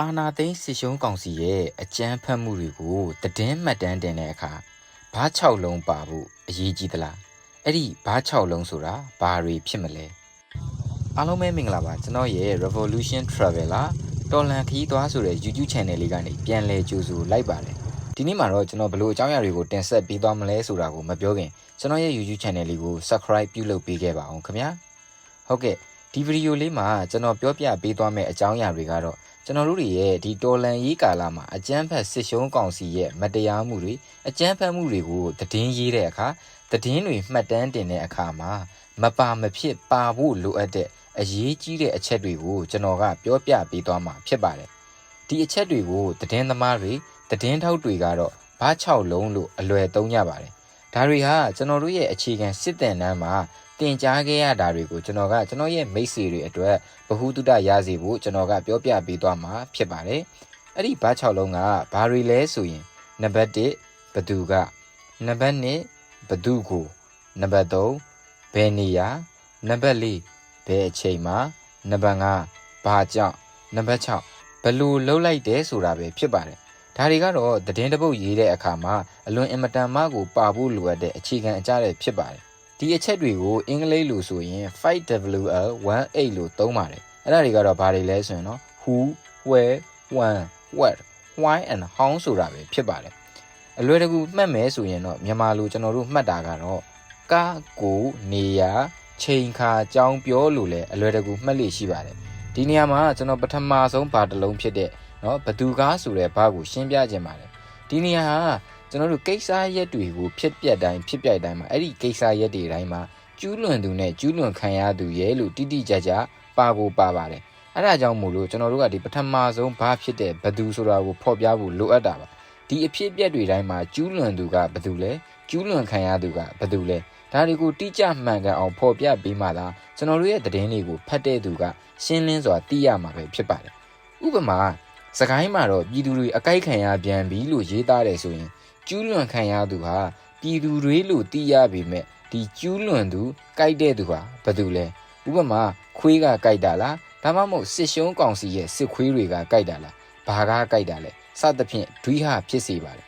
အာနာသိန်းစစ်ရှုံးကောင်စီရဲ့အကြမ်းဖက်မှုတွေကိုတည်င်းမှတ်တမ်းတင်တဲ့အခါဘား6လုံးပါဖို့အရေးကြီးသလားအဲ့ဒီဘား6လုံးဆိုတာဘာတွေဖြစ်မလဲအားလုံးပဲမင်္ဂလာပါကျွန်တော်ရဲ့ Revolution Traveler တော်လန်ခီးသွားဆိုတဲ့ YouTube Channel လေးကနေပြန်လည်ကြိုဆိုလိုက်ပါတယ်ဒီနေ့မှာတော့ကျွန်တော်ဘယ်လိုအကြောင်းအရာတွေကိုတင်ဆက်ပေးသွားမလဲဆိုတာကိုမပြောခင်ကျွန်တော်ရဲ့ YouTube Channel လေးကို Subscribe ပြုလုပ်ပေးခဲ့ပါအောင်ခင်ဗျာဟုတ်ကဲ့ဒီဗီဒီယိုလေးမှာကျွန်တော်ပြောပြပေးသွားမယ့်အကြောင်းအရာတွေကတော့ ကျွန်တော်တို့တွေရဲ့ဒီတော်လန်ရေးကာလမှာအကြမ်းဖက်စစ်ရှုံးကောင်စီရဲ့မတရားမှုတွေအကြမ်းဖက်မှုတွေကိုသတင်းရေးတဲ့အခါသတင်းတွေမှတ်တမ်းတင်တဲ့အခါမှာမပါမဖြစ်ပါဖို့လိုအပ်တဲ့အရေးကြီးတဲ့အချက်တွေကိုကျွန်တော်ကပြောပြပေးသွားမှာဖြစ်ပါတယ်ဒီအချက်တွေကိုသတင်းသမားတွေသတင်းထောက်တွေကတော့ဘား6လုံးလို့အလွယ်သုံးကြပါတယ်ဒါတွေဟာကျွန်တော်တို့ရဲ့အခြေခံစစ်တမ်းတန်းမှာ တင်ကြားခဲ့ရတာတွေကိုကျွန်တော်ကကျွန်တော်ရဲ့မိတ်ဆွေတွေအတွက်ဗဟုသုတရစေဖို့ကျွန်တော်ကပြောပြပေးသွားမှာဖြစ်ပါတယ်။အဲ့ဒီဘား6လုံးကဘာတွေလဲဆိုရင်နံပါတ်1ဘသူကနံပါတ်2ဘသူကိုနံပါတ်3ဘယ်နေရာနံပါတ်4ဘယ်အချိန်မှာနံပါတ်5ဘာကြောင့်နံပါတ်6ဘလို့လှုပ်လိုက်တယ်ဆိုတာပဲဖြစ်ပါတယ်။ဒါတွေကတော့သတင်းတပုတ်ရေးတဲ့အခါမှာအလွန်အင်မတန်မှကိုပါဖို့လိုအပ်တဲ့အခြေခံအကြတဲ့ဖြစ်ပါတယ်။ ဒီအချက်တွေကိုအင်္ဂလိပ်လိုဆိုရင် 5WL18 လို့သုံးပါတယ်အဲ့ဒါတွေကတော့ဘာတွေလဲဆိုရင်တော့ who where when what why and how ဆိုတာပဲဖြစ်ပါတယ်အလွယ်တကူမှတ်မယ်ဆိုရင်တော့မြန်မာလိုကျွန်တော်တို့မှတ်တာကတော့ကာကိုနေရာချိန်ခါကြောင်းပြောလို့လဲအလွယ်တကူမှတ်လို့ရှိပါတယ်ဒီနေရာမှာကျွန်တော်ပထမဆုံးဘာတစ်လုံးဖြစ်တဲ့เนาะဘသူကားဆိုတဲ့ဘာကိုရှင်းပြခြင်းပါတယ်ဒီနေရာဟာ ကျွန်တော်တို့ကိစ္စရက်တွေကိုဖြစ်ပြက်တိုင်းဖြစ်ပြက်တိုင်းမှာအဲ့ဒီကိစ္စရက်တွေတိုင်းမှာကျူးလွန်သူနဲ့ကျူးလွန်ခံရသူရဲ့လို့တိတိကျကျပါကိုပါပါတယ်အဲ့ဒါကြောင့်မို့လို့ကျွန်တော်တို့ကဒီပထမဆုံးဘာဖြစ်တဲ့ဘသူဆိုတာကိုဖော်ပြဖို့လိုအပ်တာပါဒီအဖြစ်အပျက်တွေတိုင်းမှာကျူးလွန်သူကဘသူလဲကျူးလွန်ခံရသူကဘသူလဲဒါတွေကိုတိကျမှန်ကန်အောင်ဖော်ပြပေးမှသာကျွန်တော်တို့ရဲ့သတင်းတွေကိုဖတ်တဲ့သူကရှင်းလင်းစွာသိရမှာပဲဖြစ်ပါတယ်ဥပမာစကိုင်းမှာတော့ပြည်သူတွေအကြိုက်ခံရပြန်ပြီလို့ရေးသားတယ်ဆိုရင် ကျူးလွန်ခံရသူဟာပြည်သူတွေလို့သိရပေမဲ့ဒီကျူးလွန်သူကြိုက်တဲ့သူဟာဘယ်သူလဲဥပမာခွေးကကြိုက်တာလားဒါမှမဟုတ်စစ်ရှုံးကောင်စီရဲ့စစ်ခွေးတွေကကြိုက်တာလားဘာကားကြိုက်တာလဲစသဖြင့်ဒွိဟဖြစ်စေပါတယ်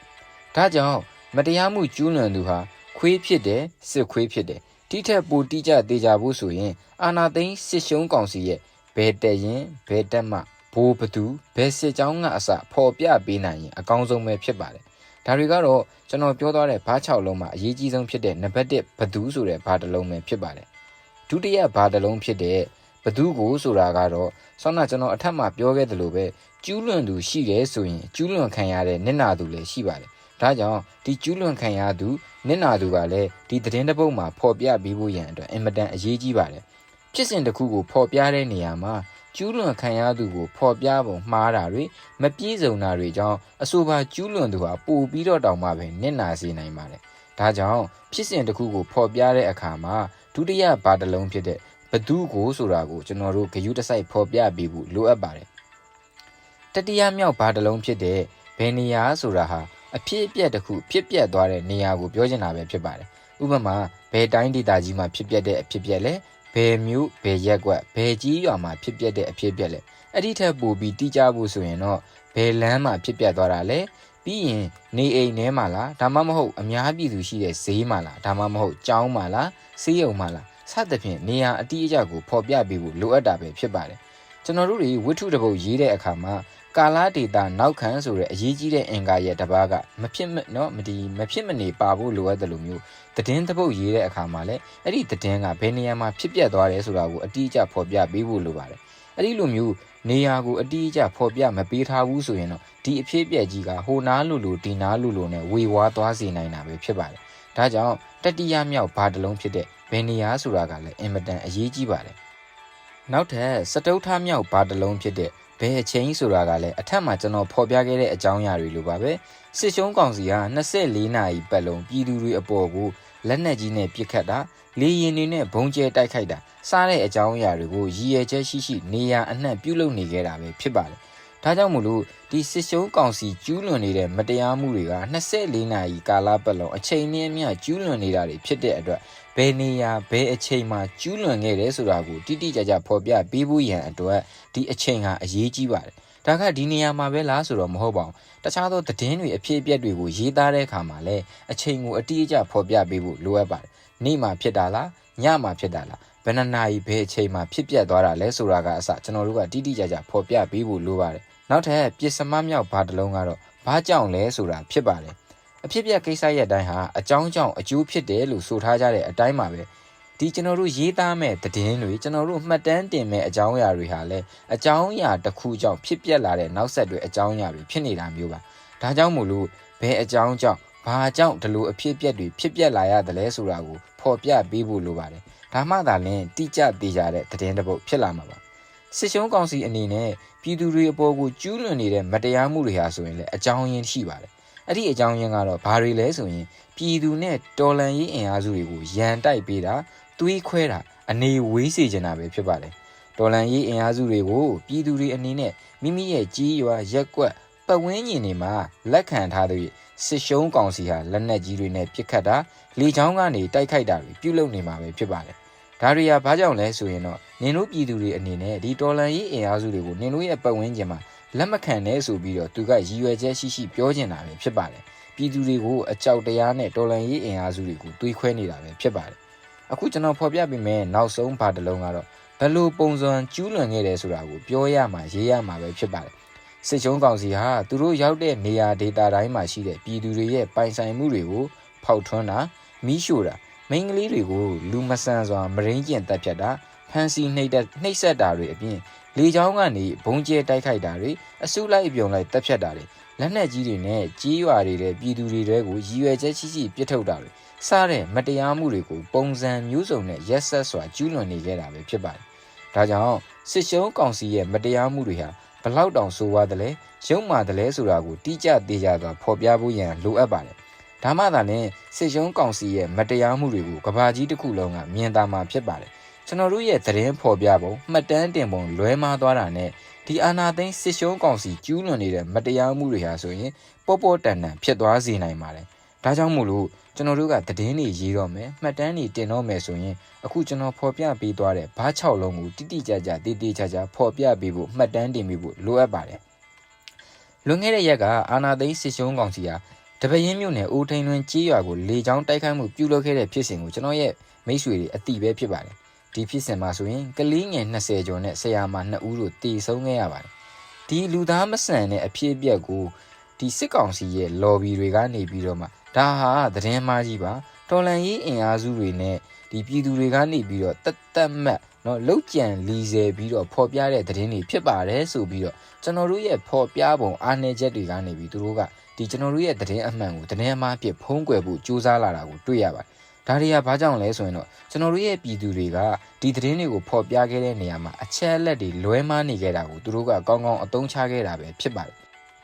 ဒါကြောင့်မတရားမှုကျူးလွန်သူဟာခွေးဖြစ်တယ်စစ်ခွေးဖြစ်တယ်တိထက်ပိုတိကျသေးကြဖို့ဆိုရင် အာနာသိန်းစစ်ရှုံးကောင်စီရဲ့ဘယ်တရင်ဘယ်တက်မှဘိုးဘသူဘယ်စစ်ကြောင်းကအစပေါ်ပြပေးနိုင်ရင်အကောင်းဆုံးပဲဖြစ်ပါတယ် ဒါတွေကတော့ကျွန်တော်ပြောသွားတဲ့ဘား6လုံးမှာအရေးကြီးဆုံးဖြစ်တဲ့နံပါတ်1ဘသူဆိုတဲ့ဘားတစ်လုံးပဲဖြစ်ပါတယ်ဒုတိယဘားတစ်လုံးဖြစ်တဲ့ဘသူကိုဆိုတာကတော့ဆောင်းနာကျွန်တော်အထက်မှာပြောခဲ့သလိုပဲကျူးလွန်သူရှိတယ်ဆိုရင်ကျူးလွန်ခံရတဲ့နစ်နာသူလည်းရှိပါတယ်ဒါကြောင့်ဒီကျူးလွန်ခံရသူနစ်နာသူကလည်းဒီသတင်းတစ်ပုဒ်မှာဖော်ပြပေးဖို့ရန်အတွက်အင်မတန်အရေးကြီးပါတယ်ဖြစ်စဉ်တစ်ခုကိုဖော်ပြတဲ့နေရာမှာ ကျူးလွန်ခံရသူကိုဖော်ပြပုံမှားတာတွေမပြည့်စုံတာတွေကြောင့်အဆိုပါကျူးလွန်သူဟာပိုပြီးတော့တောင်မှပဲနစ်နာစေနိုင်ပါတယ်။ဒါကြောင့်ဖြစ်စဉ်တစ်ခုကိုဖော်ပြတဲ့အခါမှာဒုတိယဘာတစ်လုံးဖြစ်တဲ့ဘသူကိုဆိုတာကိုကျွန်တော်တို့ဂယုတစိုက်ဖော်ပြပေးဖို့လိုအပ်ပါတယ်။တတိယမြောက်ဘာတစ်လုံးဖြစ်တဲ့ဘယ်နေရာဆိုတာဟာအဖြစ်အပျက်တစ်ခုဖြစ်ပျက်သွားတဲ့နေရာကိုပြောချင်တာပဲဖြစ်ပါတယ်။ဥပမာဘယ်တိုင်းဒေသကြီးမှာဖြစ်ပျက်တဲ့အဖြစ်ပျက်လဲ ဘယ်မျိုးဘယ်ရက်ကွက်ဘယ်ကြီးရွာမှာဖြစ်ပျက်တဲ့အဖြစ်ပျက်လဲအဲ့ဒီထက်ပိုပြီးတိကျဖို့ဆိုရင်တော့ဘယ်လမ်းမှာဖြစ်ပျက်သွားတာလဲပြီးရင်နေအိမ်ထဲမှာလားဒါမှမဟုတ်အများပြည်သူရှိတဲ့ဈေးမှာလားဒါမှမဟုတ်ကျောင်းမှာလားဆေးရုံမှာလားစသဖြင့်နေရာအတိအကျကိုဖော်ပြပေးဖို့လိုအပ်တာပဲဖြစ်ပါတယ်ကျွန်တော်တို့တွေဝိထုတပုတ်ရေးတဲ့အခါမှာ ကာလာဒေတာနောက်ခံဆိုတဲ့အရေးကြီးတဲ့အင်္ဂါရဲ့တပားကမဖြစ်မနော်မဒီမဖြစ်မနေပါဖို့လိုအပ်တယ်လို့မျိုးသတင်းတပုတ်ရေးတဲ့အခါမှာလည်းအဲ့ဒီသတင်းကဘယ်နေရာမှာဖြစ်ပျက်သွားတယ်ဆိုတာကိုအတိအကျဖော်ပြပေးဖို့လိုပါတယ်အဲ့ဒီလိုမျိုးနေရာကိုအတိအကျဖော်ပြမပေးထားဘူးဆိုရင်တော့ဒီအဖြစ်အပျက်ကြီးကဟိုနားလူလူဒီနားလူလူနဲ့ဝေဝါးသွားစေနိုင်တာပဲဖြစ်ပါတယ်ဒါကြောင့်တတိယမြောက်ဘာတလုံးဖြစ်တဲ့ဘယ်နေရာဆိုတာကလည်းအင်မတန်အရေးကြီးပါတယ်နောက်ထပ်စတုထမြောက်ဘာတလုံးဖြစ်တဲ့ ဘယ်အချိန်ဆိုတာကလည်းအထက်မှာကျွန်တော်ဖော်ပြခဲ့တဲ့အကြောင်းအရာတွေလိုပါပဲစစ်ရှုံးကောင်စီဟာ24နာရီပတ်လုံးပြည်သူတွေအပေါ်ကိုလက်နက်ကြီးနဲ့ပစ်ခတ်တာလေရင်တွေနဲ့ဘုံကျဲတိုက်ခိုက်တာစားတဲ့အကြောင်းအရာတွေကိုရည်ရွယ်ချက်ရှိရှိနေရာအနှံ့ပြုလုပ်နေခဲ့တာပဲဖြစ်ပါတယ် ဒါကြောင့်မို့လို့ဒီစစ်ရှုံးကောင်စီကျူးလွန်နေတဲ့မတရားမှုတွေက24နာရီကာလပတ်လုံးအချိန်နဲ့အမျှကျူးလွန်နေတာတွေဖြစ်တဲ့အတွက်ဘယ်နေရာဘယ်အချိန်မှာကျူးလွန်ခဲ့တယ်ဆိုတာကိုတိတိကျကျဖော်ပြပေးဖို့ရန်အတွက်ဒီအချိန်ဟာအရေးကြီးပါတယ်ဒါကဒီနေရာမှာပဲလားဆိုတော့မဟုတ်ပါဘူးတခြားသောသတင်းတွေအဖြစ်အပျက်တွေကိုရေးသားတဲ့အခါမှာလည်းအချိန်ကိုအတိအကျဖော်ပြပေးဖို့လိုအပ်ပါတယ်နေ့မှာဖြစ်တာလားညမှာဖြစ်တာလား ဘယ်နှစ်နာရီဘယ်အချိန်မှာဖြစ်ပျက်သွားတာလဲဆိုတာကအစကျွန်တော်တို့ကတိတိကျကျဖော်ပြပေးဖို့လိုပါတယ်နောက်ထပ်ပစ္စမမြောက်ဘာတစ်လုံးကတော့ဘာကြောင့်လဲဆိုတာဖြစ်ပါတယ်အဖြစ်အပျက်ကိစ္စရဲ့အတိုင်းဟာအကြောင်းကြောင့်အကျိုးဖြစ်တယ်လို့ဆိုထားကြတဲ့အတိုင်းပါပဲဒီကျွန်တော်တို့ရေးသားမဲ့သတင်းတွေကျွန်တော်တို့မှတ်တမ်းတင်မဲ့အကြောင်းအရာတွေဟာလည်းအကြောင်းအရာတစ်ခုကြောင့်ဖြစ်ပျက်လာတဲ့နောက်ဆက်တွဲအကြောင်းအရာတွေဖြစ်နေတာမျိုးပါဒါကြောင့်မို့လို့ဘယ်အကြောင်းကြောင့် ဘာကြောင့်ဒီလိုအဖြစ်အပျက်တွေဖြစ်ပျက်လာရတယ်လဲဆိုတာကိုဖော်ပြပေးဖို့လိုပါတယ်ဒါမှသာလျှင်တိကျသေးကြတဲ့သတင်းတစ်ပုဒ်ဖြစ်လာမှာပါစစ်ရှုံးကောင်စီအနေနဲ့ပြည်သူတွေအပေါ်ကိုကျူးလွန်နေတဲ့မတရားမှုတွေဟာဆိုရင်လည်းအကြောင်းရင်းရှိပါတယ်အဲ့ဒီအကြောင်းရင်းကတော့ဘာတွေလဲဆိုရင်ပြည်သူနဲ့တော်လန်ရေးအင်အားစုတွေကိုရန်တိုက်ပေးတာသွေးခွဲတာအနေဝေးစေချင်တာပဲဖြစ်ပါတယ်တော်လန်ရေးအင်အားစုတွေကိုပြည်သူတွေအနေနဲ့မိမိရဲ့ကြီးရွာရက်ကွက် ပတ်ဝန်းကျင်တွေမှာလက်ခံထားတဲ့စစ်ရှုံးကောင်စီဟာလက်နက်ကြီးတွေနဲ့ပစ်ခတ်တာလေချောင်းကနေတိုက်ခိုက်တာတွေပြုလုပ်နေမှာပဲဖြစ်ပါတယ်ဒါတွေဟာဘာကြောင့်လဲဆိုရင်တော့နင်တို့ပြည်သူတွေအနေနဲ့ဒီတော်လန်ရေးအင်အားစုတွေကိုနင်တို့ရဲ့ပတ်ဝန်းကျင်မှာလက်မခံနဲ့ဆိုပြီးတော့သူကရည်ရွယ်ချက်ရှိရှိပြောချင်တာပဲဖြစ်ပါတယ်ပြည်သူတွေကိုအကြောက်တရားနဲ့တော်လန်ရေးအင်အားစုတွေကိုတွေးခွဲနေတာပဲဖြစ်ပါတယ်အခုကျွန်တော်ဖော်ပြပေးမယ်နောက်ဆုံးဘာတစ်လုံးကတော့ဘယ်လိုပုံစံကျူးလွန်ခဲ့တယ်ဆိုတာကိုပြောရမှာရေးရမှာပဲဖြစ်ပါတယ် စစ်ချုံးကောင်စီဟာသူတို့ရောက်တဲ့နေရာဒေတာတိုင်းမှာရှိတဲ့ပြည်သူတွေရဲ့ပိုင်ဆိုင်မှုတွေကိုဖောက်ထွန်းတာမီးရှို့တာမိန်းကလေးတွေကိုလူမဆန်စွာမရင်းကျင်တက်ဖြတ်တာဖန်စီနှိပ်တဲ့နှိပ်ဆက်တာတွေအပြင်လေချောင်းကနေဘုံကျဲတိုက်ခိုက်တာတွေအစုလိုက်အပြုံလိုက်တက်ဖြတ်တာတွေလက်နက်ကြီးတွေနဲ့ကြီးရွာတွေတဲ့ပြည်သူတွေတွေကိုရည်ရွယ်ချက်ရှိရှိပြစ်ထုတ်တာတွေစတဲ့မတရားမှုတွေကိုပုံစံမျိုးစုံနဲ့ရက်ဆက်စွာကျူးလွန်နေခဲ့တာပဲဖြစ်ပါတယ်။ဒါကြောင့်စစ်ရှုံးကောင်စီရဲ့မတရားမှုတွေဟာ ဘလောက်တောင်ဆိုးွားတယ်လဲရုံမာတယ်လဲဆိုတာကိုတိကျသေးကြစွာဖော်ပြဖို့ရန်လိုအပ်ပါတယ်။ဒါမှသာလျှင်စစ်ရှုံးကောင်စီရဲ့မတရားမှုတွေကိုကဘာကြီးတစ်ခုလုံးကမြင်သာမှာဖြစ်ပါတယ်။ကျွန်တော်တို့ရဲ့သတင်းဖော်ပြပုံမှတ်တမ်းတင်ပုံလွဲမှားသွားတာနဲ့ဒီအာနာသိန်းစစ်ရှုံးကောင်စီကျူးလွန်နေတဲ့မတရားမှုတွေဟာဆိုရင်ပေါ်ပေါ်တန်တန်ဖြစ်သွားစေနိုင်ပါတယ်။ဒါကြောင့်မို့လို့ ကျွန်တော်တို့ကသတင်းတွေရေးတော့မယ်မှတ်တမ်းတွေတင်တော့မယ်ဆိုရင်အခုကျွန်တော်ဖော်ပြပေးသွားတဲ့ဘား6လုံးကိုတိတိကျကျတည်တည်ချာချာဖော်ပြပေးဖို့မှတ်တမ်းတင်ပေးဖို့လိုအပ်ပါတယ်လွန်ခဲ့တဲ့ရက်ကအာနာသိန်းစစ်ရှုံးကောင်စီဟာတပရင်မြို့နယ်ဦးထိန်လွင်ကြီးရွာကိုလေကြောင်းတိုက်ခိုက်မှုပြုလုပ်ခဲ့တဲ့ဖြစ်စဉ်ကိုကျွန်တော်ရဲ့မိတ်ဆွေတွေအတိပဲဖြစ်ပါတယ်ဒီဖြစ်စဉ်မှာဆိုရင်ကလေးငယ်20ကျော်နဲ့ဆရာမ2ဦးတို့တည်ဆုံးခဲ့ရပါတယ်ဒီလူသားမဆန်တဲ့အဖြစ်အပျက်ကိုဒီစစ်ကောင်စီရဲ့ lobby တွေကနေပြီးတော့မှ ဒါဟာသတင်းမှားကြီးပါတော်လန်ရေးအင်အားစုတွေနဲ့ဒီပြည်သူတွေကနေပြီးတော့တတ်တတ်မှတ်နော်လောက်ကြံလီစေပြီးတော့ဖော်ပြတဲ့သတင်းတွေဖြစ်ပါတယ်ဆိုပြီးတော့ကျွန်တော်တို့ရဲ့ဖော်ပြပုံအားနည်းချက်တွေကနေပြီးသူတို့ကဒီကျွန်တော်တို့ရဲ့သတင်းအမှန်ကိုသတင်းအမှားဖြစ်ဖုံးကွယ်ဖို့ကြိုးစားလာတာကိုတွေ့ရပါတယ်ဒါတွေကဘာကြောင့်လဲဆိုရင်တော့ကျွန်တော်တို့ရဲ့ပြည်သူတွေကဒီသတင်းတွေကိုဖော်ပြခဲ့တဲ့နေရာမှာအချက်အလက်တွေလွဲမှားနေခဲ့တာကိုသူတို့ကကောင်းကောင်းအသုံးချခဲ့တာပဲဖြစ်ပါတယ်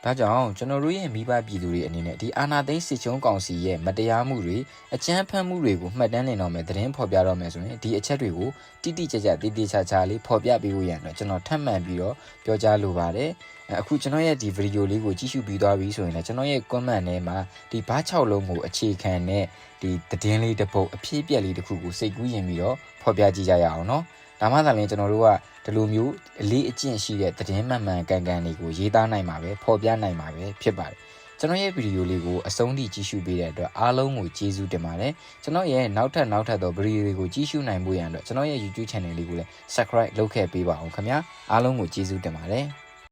ဒါကြောင့်ကျွန်တော်တို့ရဲ့မိဘပြည်သူတွေအနေနဲ့ဒီအာနာသိန်းစစ်ချုံးကောင်စီရဲ့မတရားမှုတွေအကြမ်းဖက်မှုတွေကိုမှတ်တမ်းနေတော့မယ်သတင်းဖော်ပြတော့မယ်ဆိုရင်ဒီအချက်တွေကိုတိတိကျကျတိတိကျကျလေးဖော်ပြပေးဖို့ရန်တော့ကျွန်တော်ထပ်မံပြီးတော့ပြောကြားလိုပါတယ်။အခုကျွန်တော်ရဲ့ဒီဗီဒီယိုလေးကိုကြည့်ရှုပြီးသွားပြီဆိုရင်လည်းကျွန်တော်ရဲ့ comment ထဲမှာဒီဘား6လုံးကိုအခြေခံတဲ့ဒီသတင်းလေးတစ်ပုဒ်အဖြစ်အပျက်လေးတစ်ခုကိုစိတ်ကူးရင်ပြီးတော့ဖော်ပြကြည့်ကြရအောင်နော် ဒါမှသာလျှင်ကျွန်တော်တို့ကဒီလိုမျိုးအလေးအကျင့်ရှိတဲ့သတင်းမှန်မှန်ကန်ကန်တွေကိုရေးသားနိုင်မှာပဲဖော်ပြနိုင်မှာပဲဖြစ်ပါတယ်ကျွန်တော်ရဲ့ဗီဒီယိုလေးကိုအဆုံးထိကြည့်ရှုပေးတဲ့အတွက်အားလုံးကိုကျေးဇူးတင်ပါတယ်ကျွန်တော်ရဲ့နောက်ထပ်နောက်ထပ်သောဗီဒီယိုတွေကိုကြည့်ရှုနိုင်ဖို့ရန်အတွက်ကျွန်တော်ရဲ့ YouTube channel လေးကိုလည်း Subscribe လုပ်ခဲ့ပေးပါအောင်ခင်ဗျာအားလုံးကိုကျေးဇူးတင်ပါတယ်